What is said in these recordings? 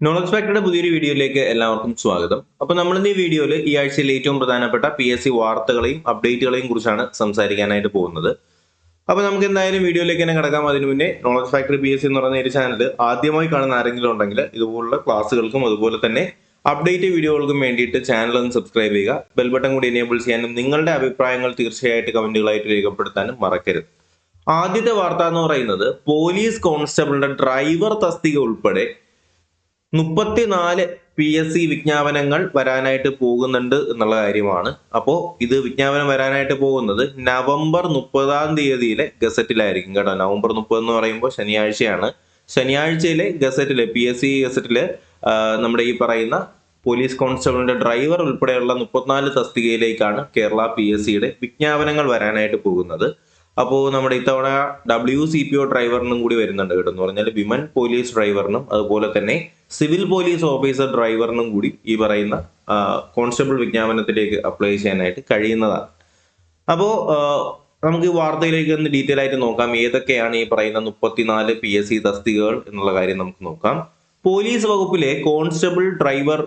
Knowledge ഫാക്ടറുടെ പുതിയൊരു വീഡിയോയിലേക്ക് എല്ലാവർക്കും സ്വാഗതം. അപ്പോൾ നമ്മൾ ഈ വീഡിയോയിൽ ഈ ആഴ്ചയിൽ ഏറ്റവും പ്രധാനപ്പെട്ട പി എസ് സി വാർത്തകളെയും അപ്ഡേറ്റുകളെയും കുറിച്ചാണ് സംസാരിക്കാനായിട്ട് പോകുന്നത്. അപ്പോൾ നമുക്ക് എന്തായാലും വീഡിയോയിലേക്ക് തന്നെ കിടക്കാം. അതിന് മുന്നേ knowledge factory P S C എന്ന് പറയുന്ന ഒരു ചാനൽ ആദ്യമായി കാണുന്ന ആരെങ്കിലും ഉണ്ടെങ്കിൽ ഇതുപോലുള്ള ക്ലാസ്സുകൾക്കും അതുപോലെ തന്നെ അപ്ഡേറ്റ് വീഡിയോകൾക്കും വേണ്ടിയിട്ട് ചാനൽ ഒന്ന് സബ്സ്ക്രൈബ് ചെയ്യുക. ബെൽ ബട്ടൺ കൂടി എനേബിൾ ചെയ്യാനും നിങ്ങളുടെ അഭിപ്രായങ്ങൾ തീർച്ചയായിട്ടും കമന്റുകളായിട്ട് രേഖപ്പെടുത്താനും മറക്കരുത്. ആദ്യത്തെ വാർത്ത എന്ന് പറയുന്നത് പോലീസ് കോൺസ്റ്റബിളിന്റെ ഡ്രൈവർ തസ്തിക ഉൾപ്പെടെ മുപ്പത്തിനാല് പി എസ് സി വിജ്ഞാപനങ്ങൾ വരാനായിട്ട് പോകുന്നുണ്ട് എന്നുള്ള കാര്യമാണ്. അപ്പോൾ ഇത് വിജ്ഞാപനം വരാനായിട്ട് പോകുന്നത് നവംബർ മുപ്പതാം തീയതിയിലെ ഗസറ്റിലായിരിക്കും കേട്ടോ. നവംബർ മുപ്പത് എന്ന് പറയുമ്പോൾ ശനിയാഴ്ചയാണ്. ശനിയാഴ്ചയിലെ ഗസറ്റിലെ പി എസ് സി ഗസറ്റിൽ നമ്മുടെ ഈ പറയുന്ന പോലീസ് കോൺസ്റ്റബിളിന്റെ ഡ്രൈവർ ഉൾപ്പെടെയുള്ള മുപ്പത്തിനാല് തസ്തികയിലേക്കാണ് കേരള പി എസ് സിയുടെ വിജ്ഞാപനങ്ങൾ വരാനായിട്ട് പോകുന്നത്. അപ്പോൾ നമ്മുടെ ഇത്തവണ ഡബ്ല്യു സി പി ഒ ഡ്രൈവറിനും കൂടി വരുന്നുണ്ട് കേട്ടോ എന്ന് പറഞ്ഞാൽ വിമൻ പോലീസ് ഡ്രൈവറിനും അതുപോലെ തന്നെ സിവിൽ പോലീസ് ഓഫീസർ ഡ്രൈവറിനും കൂടി ഈ പറയുന്ന കോൺസ്റ്റബിൾ വിജ്ഞാപനത്തിലേക്ക് അപ്ലൈ ചെയ്യാനായിട്ട് കഴിയുന്നതാണ്. അപ്പോൾ നമുക്ക് ഈ വാർത്തയിലേക്ക് ഒന്ന് ഡീറ്റെയിൽ ആയിട്ട് നോക്കാം. ഏതൊക്കെയാണ് ഈ പറയുന്ന മുപ്പത്തിനാല് പി എസ് സി തസ്തികകൾ എന്നുള്ള കാര്യം നമുക്ക് നോക്കാം. പോലീസ് വകുപ്പിലെ കോൺസ്റ്റബിൾ ഡ്രൈവർ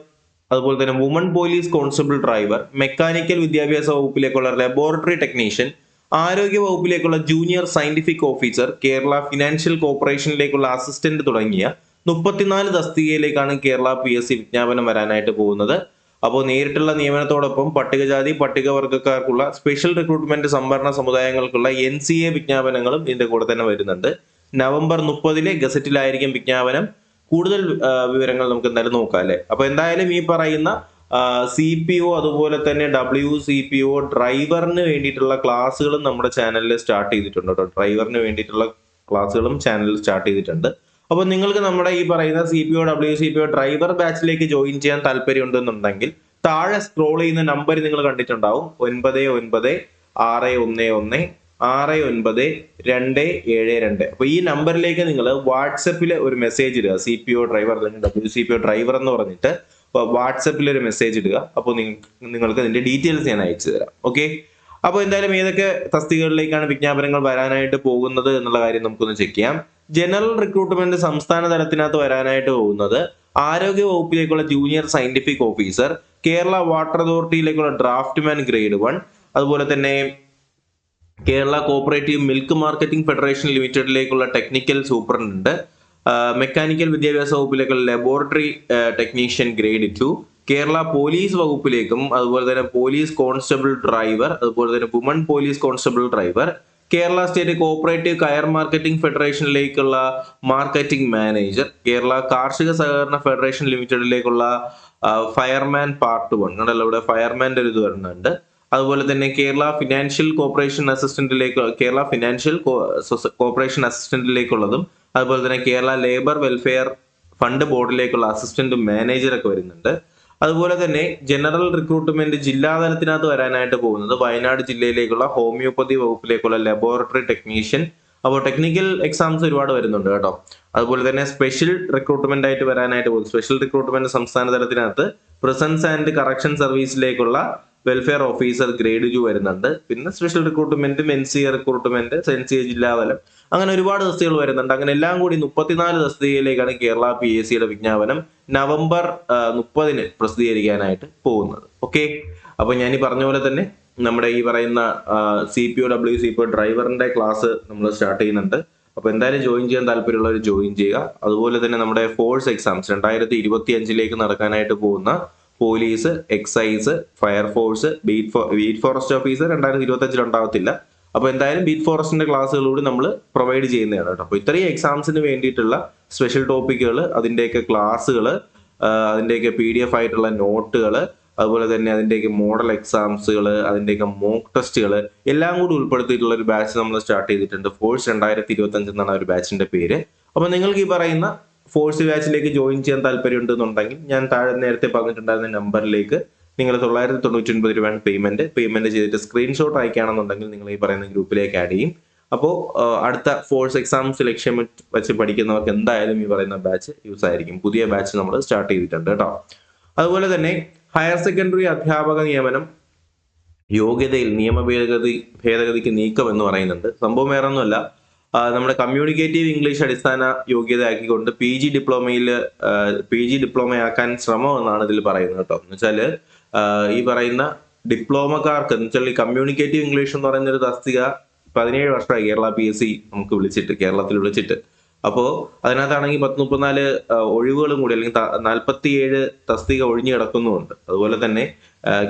അതുപോലെ തന്നെ woman police constable driver mechanical വിദ്യാഭ്യാസ വകുപ്പിലേക്കുള്ള ലബോറട്ടറി ടെക്നീഷ്യൻ ആരോഗ്യ വകുപ്പിലേക്കുള്ള junior scientific officer Kerala financial കോർപ്പറേഷനിലേക്കുള്ള assistant തുടങ്ങിയ മുപ്പത്തിനാല് തസ്തികയിലേക്കാണ് കേരള പി എസ് സി വിജ്ഞാപനം വരാനായിട്ട് പോകുന്നത്. അപ്പോൾ നേരിട്ടുള്ള നിയമനത്തോടൊപ്പം പട്ടികജാതി പട്ടികവർഗക്കാർക്കുള്ള സ്പെഷ്യൽ റിക്രൂട്ട്മെന്റ് സംവരണ സമുദായങ്ങൾക്കുള്ള എൻ സി എ വിജ്ഞാപനങ്ങളും ഇതിന്റെ കൂടെ തന്നെ വരുന്നുണ്ട്. നവംബർ മുപ്പതിലെ ഗസറ്റിലായിരിക്കും വിജ്ഞാപനം. കൂടുതൽ വിവരങ്ങൾ നമുക്ക് എന്തായാലും നോക്കാം അല്ലെ? അപ്പൊ എന്തായാലും ഈ പറയുന്ന സി പി ഒ അതുപോലെ തന്നെ ഡബ്ല്യു സി പി ഒ ഡ്രൈവറിന് വേണ്ടിയിട്ടുള്ള ക്ലാസ്സുകളും നമ്മുടെ ചാനലിൽ സ്റ്റാർട്ട് ചെയ്തിട്ടുണ്ട് കേട്ടോ. ഡ്രൈവറിന് വേണ്ടിയിട്ടുള്ള ക്ലാസ്സുകളും ചാനലിൽ സ്റ്റാർട്ട് ചെയ്തിട്ടുണ്ട്. അപ്പോൾ നിങ്ങൾക്ക് നമ്മുടെ ഈ പറയുന്ന C P O W C P O driver ബാച്ചിലേക്ക് join ചെയ്യാൻ താല്പര്യമുണ്ടെന്നുണ്ടെങ്കിൽ താഴെ സ്ക്രോൾ ചെയ്യുന്ന നമ്പർ നിങ്ങൾ കണ്ടിട്ടുണ്ടാവും. ഒൻപത് ഒൻപത് ആറ് ഒന്ന് ഒന്ന് ആറ് ഒൻപത് രണ്ട് ഏഴ് രണ്ട്. അപ്പൊ ഈ നമ്പറിലേക്ക് നിങ്ങൾ വാട്സപ്പിൽ ഒരു മെസ്സേജ് ഇടുക. സി പി ഒ ഡ്രൈവർ അല്ലെങ്കിൽ W C P O driver എന്ന് പറഞ്ഞിട്ട് വാട്സപ്പിൽ ഒരു മെസ്സേജ് ഇടുക. അപ്പോൾ നിങ്ങൾക്ക് അതിന്റെ ഡീറ്റെയിൽസ് ഞാൻ അയച്ചു തരാം. ഓക്കെ അപ്പോൾ എന്തായാലും ഏതൊക്കെ തസ്തികകളിലേക്കാണ് വിജ്ഞാപനങ്ങൾ വരാനായിട്ട് പോകുന്നത് എന്നുള്ള കാര്യം നമുക്കൊന്ന് ചെക്ക് ചെയ്യാം. ജനറൽ റിക്രൂട്ട്മെന്റ് സംസ്ഥാന തലത്തിനകത്ത് വരാനായിട്ട് പോകുന്നത് ആരോഗ്യ വകുപ്പിലേക്കുള്ള junior scientific officer Kerala water അതോറിറ്റിയിലേക്കുള്ള draftsman grade one അതുപോലെ തന്നെ Kerala cooperative milk marketing federation ലിമിറ്റഡിലേക്കുള്ള ടെക്നിക്കൽ സൂപ്രണ്ട് മെക്കാനിക്കൽ വിദ്യാഭ്യാസ വകുപ്പിലേക്കുള്ള laboratory technician grade two Kerala police വകുപ്പിലേക്കും അതുപോലെ തന്നെ പോലീസ് കോൺസ്റ്റബിൾ ഡ്രൈവർ അതുപോലെ തന്നെ woman police constable driver Kerala state cooperative coir marketing ഫെഡറേഷനിലേക്കുള്ള marketing manager Kerala കാർഷിക സഹകരണ ഫെഡറേഷൻ ലിമിറ്റഡിലേക്കുള്ള ഫയർമാൻ പാർട്ട് വൺ കണ്ടല്ലോ ഇവിടെ ഫയർമാന്റെ ഒരു ഇത് വരുന്നുണ്ട്. അതുപോലെ തന്നെ കേരള ഫിനാൻഷ്യൽ കോർപ്പറേഷൻ അസിസ്റ്റന്റിലേക്ക് കേരള ഫിനാൻഷ്യൽ കോർപ്പറേഷൻ അസിസ്റ്റന്റിലേക്കുള്ളതും അതുപോലെ തന്നെ കേരള ലേബർ വെൽഫെയർ ഫണ്ട് ബോർഡിലേക്കുള്ള അസിസ്റ്റന്റ് മാനേജർ ഒക്കെ വരുന്നുണ്ട്. അതുപോലെ തന്നെ ജനറൽ റിക്രൂട്ട്മെന്റ് ജില്ലാതലത്തിനകത്ത് വരാനായിട്ട് പോകുന്നത് വയനാട് ജില്ലയിലേക്കുള്ള ഹോമിയോപ്പതി വകുപ്പിലേക്കുള്ള ലബോറട്ടറി ടെക്നീഷ്യൻ അപ്പോൾ ടെക്നിക്കൽ എക്സാംസ് ഒരുപാട് വരുന്നുണ്ട് കേട്ടോ. അതുപോലെ തന്നെ സ്പെഷ്യൽ റിക്രൂട്ട്മെന്റ് ആയിട്ട് വരാനായിട്ട് പോകും സ്പെഷ്യൽ റിക്രൂട്ട്മെന്റ് സംസ്ഥാന തലത്തിനകത്ത് പ്രസൻസ് ആൻഡ് കറക്ഷൻ സർവീസിലേക്കുള്ള വെൽഫെയർ ഓഫീസർ ഗ്രേഡ് ടു വരുന്നുണ്ട്. പിന്നെ special റിക്രൂട്ട്മെന്റും N C A recruitment N C A ജില്ലാതലം അങ്ങനെ ഒരുപാട് തസ്തികൾ വരുന്നുണ്ട്. അങ്ങനെ എല്ലാം കൂടി മുപ്പത്തിനാല് തസ്തികയിലേക്കാണ് കേരള പി എസ് സിയുടെ വിജ്ഞാപനം നവംബർ മുപ്പതിന് പ്രസിദ്ധീകരിക്കാനായിട്ട് പോകുന്നത്. ഓക്കെ അപ്പൊ ഞാൻ ഈ പറഞ്ഞ പോലെ തന്നെ നമ്മുടെ ഈ പറയുന്ന C P O W C P O ഡ്രൈവറിന്റെ class നമ്മൾ സ്റ്റാർട്ട് ചെയ്യുന്നുണ്ട്. അപ്പൊ എന്തായാലും ജോയിൻ ചെയ്യാൻ താല്പര്യമുള്ളവർ ജോയിൻ ചെയ്യുക. അതുപോലെ തന്നെ നമ്മുടെ ഫോഴ്സ് എക്സാംസ് രണ്ടായിരത്തി ഇരുപത്തി അഞ്ചിലേക്ക് നടക്കാനായിട്ട് പോകുന്ന police excise fire force beat ഫോ ബീറ്റ് ഫോറസ്റ്റ് ഓഫീസർ രണ്ടായിരത്തി ഇരുപത്തി അഞ്ചിൽ ഉണ്ടാവത്തില്ല. അപ്പൊ എന്തായാലും ബീറ്റ് ഫോറസ്റ്റിന്റെ ക്ലാസ്സുകളിലൂടെ നമ്മൾ പ്രൊവൈഡ് ചെയ്യുന്നതാണ് കേട്ടോ. അപ്പൊ ഇത്രയും എക്സാംസിന് വേണ്ടിയിട്ടുള്ള സ്പെഷ്യൽ ടോപ്പിക്കുകൾ അതിന്റെയൊക്കെ ക്ലാസ്സുകൾ അതിന്റെയൊക്കെ പി ഡി എഫ് ആയിട്ടുള്ള നോട്ടുകൾ അതുപോലെ തന്നെ അതിന്റെയൊക്കെ മോഡൽ എക്സാംസുകൾ അതിന്റെയൊക്കെ മോക്ക് ടെസ്റ്റുകൾ എല്ലാം കൂടി ഉൾപ്പെടുത്തിയിട്ടുള്ള ഒരു ബാച്ച് നമ്മൾ സ്റ്റാർട്ട് ചെയ്തിട്ടുണ്ട്. ഫോഴ്സ് രണ്ടായിരത്തി ഇരുപത്തി അഞ്ച് എന്നാണ് ഒരു ബാച്ചിന്റെ പേര്. അപ്പൊ നിങ്ങൾക്ക് ഈ പറയുന്ന ഫോഴ്സ് ബാച്ചിലേക്ക് ജോയിൻ ചെയ്യാൻ താല്പര്യമുണ്ടെന്നുണ്ടെങ്കിൽ ഞാൻ താഴെ നേരത്തെ പറഞ്ഞിട്ടുണ്ടായിരുന്ന നമ്പറിലേക്ക് നിങ്ങൾ തൊള്ളായിരത്തി തൊണ്ണൂറ്റി ഒൻപത് രൂപയാണ് പേയ്മെന്റ് പേയ്മെന്റ് ചെയ്തിട്ട് സ്ക്രീൻഷോട്ട് അയക്കുകയാണെന്നുണ്ടെങ്കിൽ നിങ്ങൾ ഈ പറയുന്ന ഗ്രൂപ്പിലേക്ക് ആഡ് ചെയ്യും. അപ്പോൾ അടുത്ത ഫോഴ്സ് എക്സാം സെലക്ഷൻ വെച്ച് പഠിക്കുന്നവർക്ക് എന്തായാലും ഈ പറയുന്ന ബാച്ച് യൂസ് ആയിരിക്കും. പുതിയ ബാച്ച് നമ്മൾ സ്റ്റാർട്ട് ചെയ്തിട്ടുണ്ട് കേട്ടോ. അതുപോലെ തന്നെ ഹയർ സെക്കൻഡറി അധ്യാപക നിയമനം യോഗ്യതയിൽ നിയമ ഭേദഗതി ഭേദഗതിക്ക് നീക്കം എന്ന് പറയുന്നുണ്ട്. സംഭവം വേറെ ഒന്നുമല്ല ആ, നമ്മുടെ കമ്മ്യൂണിക്കേറ്റീവ് ഇംഗ്ലീഷ് അടിസ്ഥാന യോഗ്യതയാക്കിക്കൊണ്ട് പി ജി ഡിപ്ലോമയിൽ പി ജി ഡിപ്ലോമയാക്കാൻ ശ്രമം എന്നാണ് ഇതിൽ പറയുന്നത് കേട്ടോ. എന്ന് വെച്ചാൽ ഈ പറയുന്ന ഡിപ്ലോമക്കാർക്ക് എന്ന് വെച്ചാൽ ഈ കമ്മ്യൂണിക്കേറ്റീവ് ഇംഗ്ലീഷ് എന്ന് പറയുന്ന ഒരു തസ്തിക പതിനേഴ് വർഷമായി കേരള പി എസ് സി നമുക്ക് വിളിച്ചിട്ട് കേരളത്തിൽ വിളിച്ചിട്ട്. അപ്പോൾ അതിനകത്താണെങ്കിൽ പത്ത് മുപ്പത്തിനാല് ഒഴിവുകളും കൂടി അല്ലെങ്കിൽ നാൽപ്പത്തിയേഴ് തസ്തിക ഒഴിഞ്ഞു കിടക്കുന്നുമുണ്ട്. അതുപോലെ തന്നെ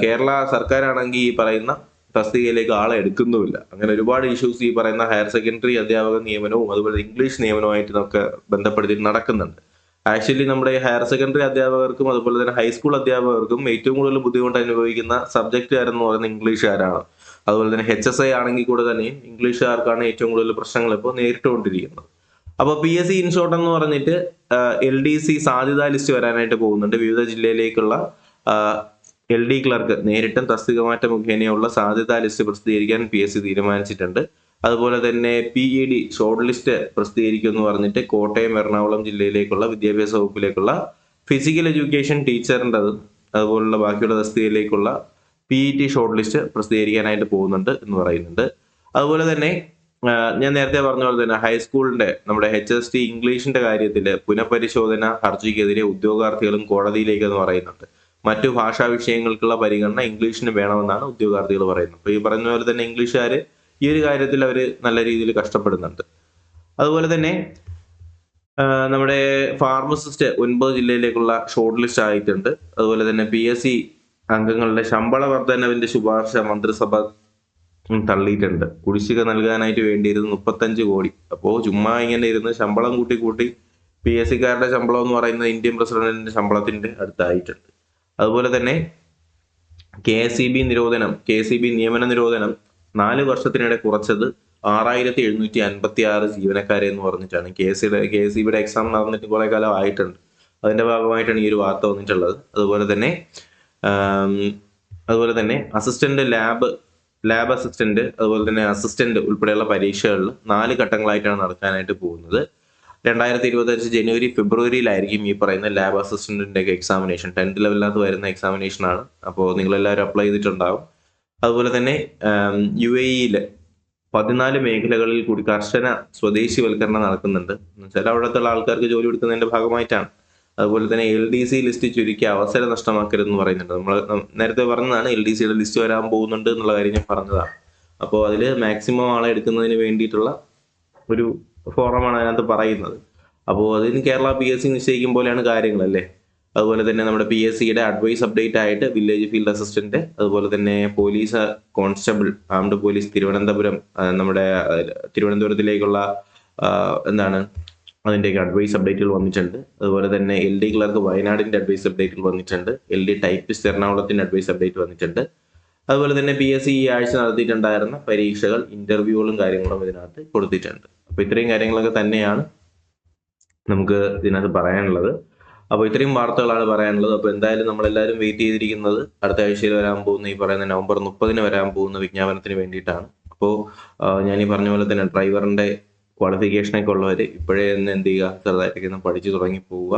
കേരള സർക്കാരാണെങ്കിൽ ഈ പറയുന്ന തസ്തികയിലേക്ക് ആളെ എടുക്കുന്നുമില്ല. അങ്ങനെ ഒരുപാട് ഇഷ്യൂസ് ഈ പറയുന്ന ഹയർ സെക്കൻഡറി അധ്യാപക നിയമനവും അതുപോലെ ഇംഗ്ലീഷ് നിയമനവുമായിട്ട് നമുക്ക് ബന്ധപ്പെടുത്തി നടക്കുന്നുണ്ട്. ആക്ച്വലി നമ്മുടെ ഹയർ സെക്കൻഡറി അധ്യാപകർക്കും അതുപോലെ തന്നെ ഹൈസ്കൂൾ അധ്യാപകർക്കും ഏറ്റവും കൂടുതൽ ബുദ്ധിമുട്ട് അനുഭവിക്കുന്ന സബ്ജക്റ്റുകാരെന്ന് പറയുന്നത് ഇംഗ്ലീഷുകാരാണ് അതുപോലെ തന്നെ എച്ച് എസ് ഐ ആണെങ്കിൽ കൂടെ തന്നെയും ഇംഗ്ലീഷുകാർക്കാണ് ഏറ്റവും കൂടുതൽ പ്രശ്നങ്ങൾ ഇപ്പോൾ നേരിട്ടുകൊണ്ടിരിക്കുന്നത്. അപ്പോൾ പി എസ് സി ഇൻഷോർട്ട് എന്ന് പറഞ്ഞിട്ട് എൽ ഡി സി സാധ്യതാ ലിസ്റ്റ് വരാനായിട്ട് പോകുന്നുണ്ട്. വിവിധ ജില്ലയിലേക്കുള്ള എൽ ഡി ക്ലർക്ക് നേരിട്ടും തസ്തിക മാറ്റ മുഖേനയുള്ള സാധ്യതാ ലിസ്റ്റ് പ്രസിദ്ധീകരിക്കാൻ പി എസ് സി തീരുമാനിച്ചിട്ടുണ്ട്. അതുപോലെ തന്നെ P E D short list പ്രസിദ്ധീകരിക്കും എന്ന് പറഞ്ഞിട്ട് കോട്ടയം എറണാകുളം ജില്ലയിലേക്കുള്ള വിദ്യാഭ്യാസ വകുപ്പിലേക്കുള്ള ഫിസിക്കൽ എഡ്യൂക്കേഷൻ ടീച്ചറിന്റെതും അതുപോലുള്ള ബാക്കിയുള്ള തസ്തികയിലേക്കുള്ള P E T short list പ്രസിദ്ധീകരിക്കാനായിട്ട് പോകുന്നുണ്ട് എന്ന് പറയുന്നുണ്ട്. അതുപോലെ തന്നെ ഞാൻ നേരത്തെ പറഞ്ഞ പോലെ തന്നെ ഹൈസ്കൂളിന്റെ നമ്മുടെ എച്ച് എസ് ടി ഇംഗ്ലീഷിന്റെ കാര്യത്തിൽ പുനഃപരിശോധന ഹർജിക്കെതിരെ ഉദ്യോഗാർത്ഥികളും കോടതിയിലേക്ക് എന്ന് പറയുന്നുണ്ട്. മറ്റു ഭാഷാ വിഷയങ്ങൾക്കുള്ള പരിഗണന ഇംഗ്ലീഷിന് വേണമെന്നാണ് ഉദ്യോഗാർത്ഥികൾ പറയുന്നത്. അപ്പോൾ ഈ പറഞ്ഞ പോലെ തന്നെ ഇംഗ്ലീഷുകാർ ഈ ഒരു കാര്യത്തിൽ അവർ നല്ല രീതിയിൽ കഷ്ടപ്പെടുന്നുണ്ട്. അതുപോലെ തന്നെ നമ്മുടെ ഫാർമസിസ്റ്റ് ഒൻപത് ജില്ലയിലേക്കുള്ള ഷോർട്ട് ലിസ്റ്റ് ആയിട്ടുണ്ട്. അതുപോലെ തന്നെ പി എസ് സി അംഗങ്ങളുടെ ശമ്പള വർധനവിന്റെ ശുപാർശ മന്ത്രിസഭ തള്ളിയിട്ടുണ്ട്. കുടിശ്ശിക നൽകാനായിട്ട് വേണ്ടിയിരുന്നു മുപ്പത്തഞ്ച് കോടി. അപ്പോൾ ചുമ്മാ ഇങ്ങനെ ഇരുന്ന് ശമ്പളം കൂട്ടി കൂട്ടി പി എസ് സിക്കാരുടെ ശമ്പളം എന്ന് പറയുന്നത് ഇന്ത്യൻ പ്രസിഡന്റിന്റെ ശമ്പളത്തിന്റെ അടുത്തായിട്ടുണ്ട്. അതുപോലെ തന്നെ കെ ബി നിരോധനം കെ ബി നിയമന നിരോധനം നാല് വർഷത്തിനിടെ കുറച്ചത് ആറായിരത്തി എഴുന്നൂറ്റി അൻപത്തി ആറ് ജീവനക്കാരെ എന്ന് പറഞ്ഞിട്ടാണ്. കെ സിയുടെ കെ ഇ ബിയുടെ എക്സാം നടന്നിട്ട് കുറെ കാലം ആയിട്ടുണ്ട്. അതിന്റെ ഭാഗമായിട്ടാണ് ഈ ഒരു വാർത്ത വന്നിട്ടുള്ളത്. അതുപോലെ തന്നെ അതുപോലെ തന്നെ അസിസ്റ്റന്റ് ലാബ് ലാബ് അസിസ്റ്റന്റ് അതുപോലെ തന്നെ അസിസ്റ്റന്റ് ഉൾപ്പെടെയുള്ള പരീക്ഷകളിൽ നാല് ഘട്ടങ്ങളായിട്ടാണ് നടക്കാനായിട്ട് പോകുന്നത്. രണ്ടായിരത്തി ഇരുപത്തഞ്ച് ജനുവരി ഫെബ്രുവരിയിലായിരിക്കും ഈ പറയുന്ന ലാബ് അസിസ്റ്റന്റിന്റെ ഒക്കെ എക്സാമിനേഷൻ ടെൻത്ത് ലെവലിനകത്ത് വരുന്ന എക്സാമിനേഷൻ ആണ്. അപ്പോൾ നിങ്ങളെല്ലാവരും അപ്ലൈ ചെയ്തിട്ടുണ്ടാവും. അതുപോലെ തന്നെ യു എ ഇയിൽ പതിനാല് മേഖലകളിൽ കൂടി കർശന സ്വദേശിവൽക്കരണം നടക്കുന്നുണ്ട്. ചില അവിടത്തുള്ള അവിടുത്തെ ആൾക്കാർക്ക് ജോലി കൊടുക്കുന്നതിന്റെ ഭാഗമായിട്ടാണ്. അതുപോലെ തന്നെ എൽ ഡി സി ലിസ്റ്റ് ചുരുക്കി അവസരം നഷ്ടമാക്കരുതെന്ന് പറയുന്നുണ്ട്. നമ്മൾ നേരത്തെ പറഞ്ഞതാണ് എൽ ഡി സിയുടെ ലിസ്റ്റ് വരാൻ പോകുന്നുണ്ട് എന്നുള്ള കാര്യം ഞാൻ പറഞ്ഞതാണ്. അപ്പോൾ അതിൽ മാക്സിമം ആളെ എടുക്കുന്നതിന് വേണ്ടിയിട്ടുള്ള ഒരു ഫോറമാണ് അതിനകത്ത് പറയുന്നത്. അപ്പോൾ അതിന് കേരള പി എസ് സി നിശ്ചയിക്കും പോലെയാണ് കാര്യങ്ങളല്ലേ? അതുപോലെ തന്നെ നമ്മുടെ പി എസ് സിയുടെ അഡ്വൈസ് അപ്ഡേറ്റ് ആയിട്ട് വില്ലേജ് ഫീൽഡ് അസിസ്റ്റന്റ് അതുപോലെ തന്നെ police constable armed police Thiruvananthapuram നമ്മുടെ തിരുവനന്തപുരത്തിലേക്കുള്ള എന്താണ് അതിന്റെയൊക്കെ അഡ്വൈസ് അപ്ഡേറ്റുകൾ വന്നിട്ടുണ്ട്. അതുപോലെ തന്നെ എൽ ഡി ക്ലർക്ക് വയനാടിന്റെ അഡ്വൈസ് അപ്ഡേറ്റുകൾ വന്നിട്ടുണ്ട്. എൽ ഡി ടൈപ്പിസ്റ്റ് എറണാകുളത്തിന്റെ അഡ്വൈസ് അപ്ഡേറ്റ് വന്നിട്ടുണ്ട്. അതുപോലെ തന്നെ പി എസ് സി ഈ ആഴ്ച നടത്തിയിട്ടുണ്ടായിരുന്ന പരീക്ഷകൾ ഇന്റർവ്യൂകളും കാര്യങ്ങളും ഇതിനകത്ത് കൊടുത്തിട്ടുണ്ട്. അപ്പോൾ ഇത്രയും കാര്യങ്ങളൊക്കെ തന്നെയാണ് നമുക്ക് ഇതിനകത്ത് പറയാനുള്ളത്. അപ്പോൾ ഇത്രയും വാർത്തകളാണ് പറയാനുള്ളത്. അപ്പോൾ എന്തായാലും നമ്മളെല്ലാവരും വെയിറ്റ് ചെയ്തിരിക്കുന്നത് അടുത്ത ആഴ്ചയിൽ വരാൻ പോകുന്ന ഈ പറയുന്ന നവംബർ മുപ്പതിന് വരാൻ പോകുന്ന വിജ്ഞാപനത്തിന് വേണ്ടിയിട്ടാണ്. അപ്പോൾ ഞാൻ ഈ പറഞ്ഞ പോലെ തന്നെ ഡ്രൈവറിന്റെ ക്വാളിഫിക്കേഷനൊക്കെ ഉള്ളവർ ഇപ്പോഴേ തന്നെ എന്ത് ചെയ്യുക ചെറുതായിട്ടൊക്കെ പഠിച്ചു തുടങ്ങി പോവുക.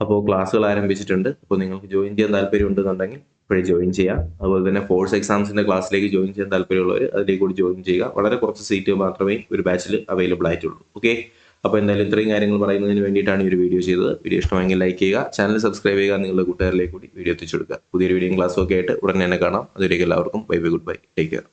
അപ്പോൾ ക്ലാസ്സുകൾ ആരംഭിച്ചിട്ടുണ്ട്. അപ്പോൾ നിങ്ങൾക്ക് ജോയിൻ ചെയ്യാൻ താല്പര്യം ഉണ്ടെന്നുണ്ടെങ്കിൽ ഇപ്പോഴേ ജോയിൻ ചെയ്യുക അതുപോലെ തന്നെ ഫോഴ്സ് എക്സാംസിന്റെ ക്ലാസ്സിലേക്ക് ജോയിൻ ചെയ്യാൻ താല്പര്യമുള്ളവർ അതിലേക്ക് കൂടി ജോയിൻ ചെയ്യുക. വളരെ കുറച്ച് സീറ്റ് മാത്രമേ ഒരു ബാച്ചിൽ അവൈലബിൾ ആയിട്ടുള്ളൂ. ഓക്കെ അപ്പോൾ എന്തായാലും ഇത്രയും കാര്യങ്ങൾ പറയുന്നതിന് വേണ്ടിയിട്ടാണ് ഈ ഒരു വീഡിയോ ചെയ്തത്. വീഡിയോ ഇഷ്ടമെങ്കിൽ ലൈക്ക് ചെയ്യുക. ചാനൽ സബ്സ്ക്രൈബ് ചെയ്യുക. നിങ്ങളുടെ കൂട്ടുകാരിലേക്ക് കൂടി വീഡിയോ എത്തിച്ചു കൊടുക്കുക. പുതിയൊരു വീഡിയോ ക്ലാസ്സൊക്കെ ആയിട്ട് ഉടനെ തന്നെ കാണാം. അതുവരേക്കും എല്ലാവർക്കും bye bye goodbye take care